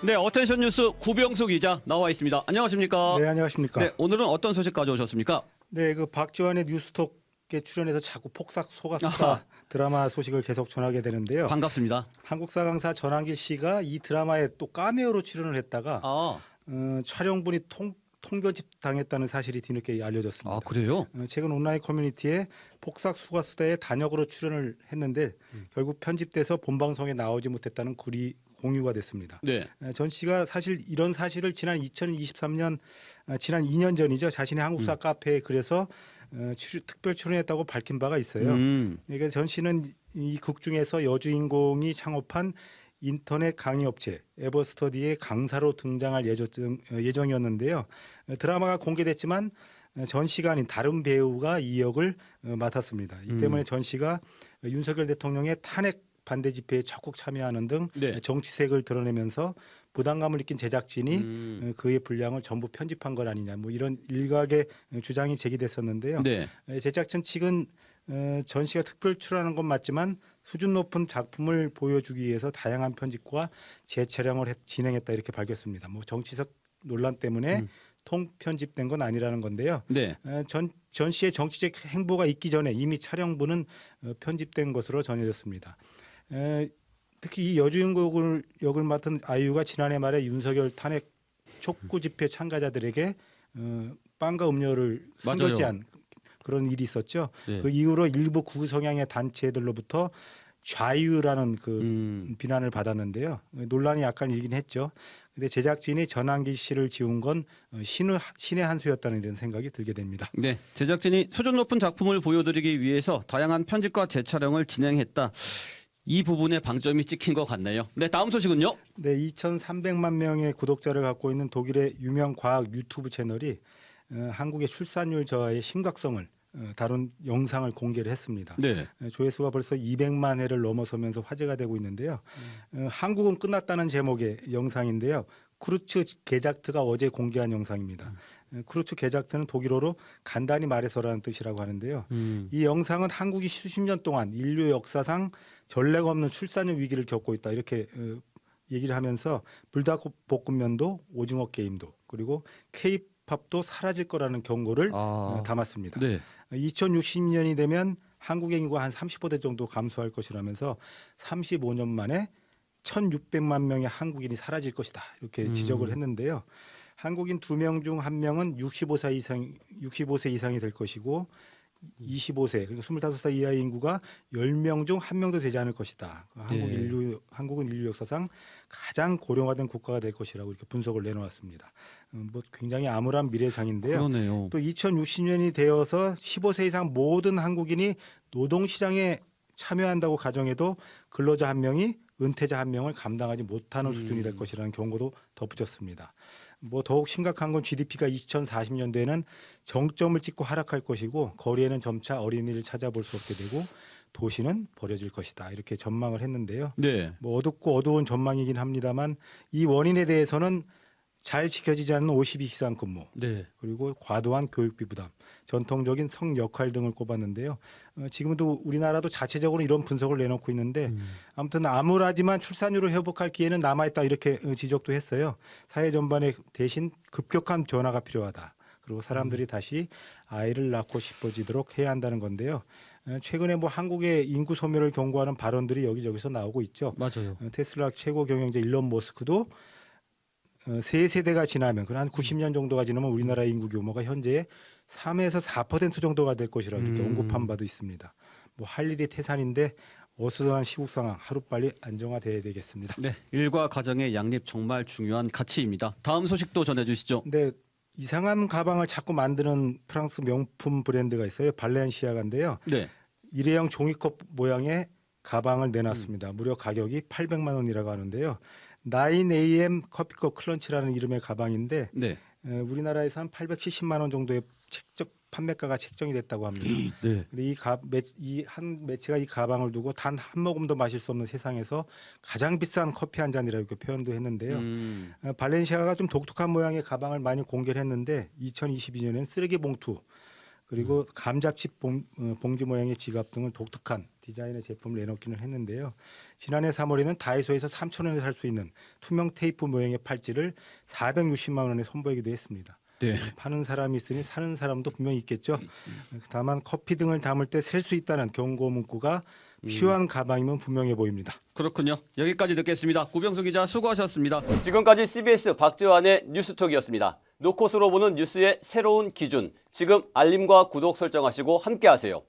네, 어텐션 뉴스 구병수 기자 나와 있습니다. 안녕하십니까? 네, 안녕하십니까. 네, 네, 오늘은 어떤 소식 가져오셨습니까? 그 박지원의 뉴스톡에 출연해서 자꾸 폭삭 속았다. 드라마 소식을 계속 전하게 되는데요. 반갑습니다. 한국사 강사 전한길 씨가 이 드라마에 또 카메오로 출연을 했다가 아, 어, 촬영분이 통, 통변집 당했다는 사실이 뒤늦게 알려졌습니다. 아 그래요? 어, 최근 온라인 커뮤니티에 폭삭 수가수다에 단역으로 출연을 했는데 음. 결국 편집돼서 본방송에 나오지 못했다는 글이 공유가 됐습니다. 네. 에, 전 씨가 사실 이런 사실을 지난 2023년 어, 지난 2년 전이죠 자신의 한국사 카페에 그래서 어, 출- 특별 출연했다고 밝힌 바가 있어요. 음, 그러니까 전 씨는 이 극 중에서 여주인공이 창업한 인터넷 강의 업체 에버스터디의 강사로 등장할 예정, 어, 예정이었는데요. 어, 드라마가 공개됐지만 어, 전 씨가 아닌 다른 배우가 이 역을 어, 맡았습니다. 이 음. 때문에 전 씨가 윤석열 대통령의 탄핵 반대 집회에 적극 참여하는 등 네. 정치색을 드러내면서 부담감을 느낀 제작진이 음, 어, 그의 분량을 전부 편집한 것 아니냐 뭐 이런 일각의 주장이 제기됐었는데요. 네. 에, 제작진 측은 어, 전 씨가 특별 출연한 건 맞지만 수준 높은 작품을 보여주기 위해서 다양한 편집과 재촬영을 했- 진행했다 이렇게 밝혔습니다. 뭐 정치적 논란 때문에 음. 통편집된 건 아니라는 건데요. 네. 에, 전, 전 씨의 정치적 행보가 있기 전에 이미 촬영부는 어, 편집된 것으로 전해졌습니다. 에, 특히 이 여주인공을 역을 맡은 아이유가 지난해 말에 윤석열 탄핵 촉구 집회 참가자들에게 어, 빵과 음료를. 선결제한 그런 일이 있었죠. 네. 그 이후로 일부 구성향의 단체들로부터 좌유라는 그 음, 비난을 받았는데요. 논란이 약간 일긴 했죠. 근데 제작진이 전환기 씨를 지운 건 어, 신의, 신의 한 수였다는 이런 생각이 들게 됩니다. 네. 제작진이 수준 높은 작품을 보여드리기 위해서 다양한 편집과 재촬영을 진행했다. 이 부분에 방점이 찍힌 것 같네요. 네, 다음 소식은요. 네, 2,300만 명의 구독자를 갖고 있는 독일의 유명 과학 유튜브 채널이 어, 한국의 출산율 저하의 심각성을 어, 다룬 영상을 공개를 했습니다. 네. 어, 조회수가 벌써 200만 회를 넘어서면서 화제가 되고 있는데요. 어, 한국은 끝났다는 제목의 영상인데요. 크루츠 게작트가 어제 공개한 영상입니다. 어, 크루츠 게작트는 독일어로 간단히 말해서라는 뜻이라고 하는데요. 음, 이 영상은 한국이 수십 년 동안 인류 역사상 전례가 없는 출산율 위기를 겪고 있다 이렇게 어, 얘기를 하면서 불닭볶음면도 오징어 게임도 그리고 케이팝도 사라질 거라는 경고를 어, 아, 담았습니다. 네. 2060년이 되면 한국의 인구가 한 35대 정도 감소할 것이라면서 35년 만에 1,600만 명의 한국인이 사라질 것이다 이렇게 음. 지적을 했는데요. 한국인 두 명 중 한 명은 65세 이상 65세 이상이 될 것이고 25세 그리고 25살 이하의 인구가 10명 중 한 명도 되지 않을 것이다. 한국 네. 인류 한국은 인류 역사상 가장 고령화된 국가가 될 것이라고 이렇게 분석을 내놓았습니다. 음, 뭐 굉장히 암울한 미래상인데요. 그러네요. 또 2060년이 되어서 15세 이상 모든 한국인이 노동 시장에 참여한다고 가정해도 근로자 한 명이 은퇴자 한 명을 감당하지 못하는 음. 수준이 될 것이라는 경고도 덧붙였습니다. 뭐 더욱 심각한 건 GDP가 2040년대에는 정점을 찍고 하락할 것이고 거리에는 점차 어린이를 찾아볼 수 없게 되고 도시는 버려질 것이다 이렇게 전망을 했는데요. 네. 뭐 어둡고 어두운 전망이긴 합니다만 이 원인에 대해서는 잘 지켜지지 않는 52 이상 근무 네. 그리고 과도한 교육비 부담, 전통적인 성 역할 등을 꼽았는데요. 어, 지금도 우리나라도 자체적으로 이런 분석을 내놓고 있는데 음, 아무튼 암울하지만 출산율을 회복할 기회는 남아있다 이렇게 어, 지적도 했어요. 사회 전반에 대신 급격한 변화가 필요하다. 그리고 사람들이 다시 아이를 낳고 싶어지도록 해야 한다는 건데요. 어, 최근에 뭐 한국의 인구 소멸을 경고하는 발언들이 여기저기서 나오고 있죠. 맞아요. 어, 테슬라 최고 경영자 일론 머스크도 어, 세 세대가 지나면 그한 90년 정도가 지나면 우리나라 인구 규모가 현재의 3에서 4% 정도가 될 것이라고 이렇게 음. 언급한 바도 있습니다. 뭐 할 일이 태산인데 어수선한 시국 상황 하루빨리 안정화돼야 되겠습니다. 네. 일과 가정의 양립 정말 중요한 가치입니다. 다음 소식도 전해주시죠. 근데 이상한 가방을 자꾸 만드는 프랑스 명품 브랜드가 있어요. 발렌시아가인데요. 네. 일회용 종이컵 모양의 가방을 내놨습니다. 무려 가격이 800만 원이라고 하는데요. 9AM 커피컵 클런치라는 이름의 가방인데 네. 에, 우리나라에서 한 870만 원 정도의 책적 판매가가 책정이 됐다고 합니다. 네. 근데 이이한 매체가 이 가방을 두고 단 한 모금도 마실 수 없는 세상에서 가장 비싼 커피 한 잔이라고 이렇게 표현도 했는데요. 음, 어, 발렌시아가 좀 독특한 모양의 가방을 많이 공개를 했는데 2022년엔 쓰레기 봉투 그리고 감자칩 봉, 어, 봉지 모양의 지갑 등을 독특한 디자인의 제품을 내놓기는 했는데요. 지난해 3월에는 다이소에서 3천 원에 살 수 있는 투명 테이프 모양의 팔찌를 460만 원에 선보이기도 했습니다. 네. 파는 사람이 있으니 사는 사람도 분명히 있겠죠. 다만 커피 등을 담을 때 셀 수 있다는 경고 문구가 필요한 가방이면 분명해 보입니다. 그렇군요. 여기까지 듣겠습니다. 구병수 기자 수고하셨습니다. 지금까지 CBS 박재환의 뉴스톡이었습니다. 노컷으로 보는 뉴스의 새로운 기준. 지금 알림과 구독 설정하시고 함께하세요.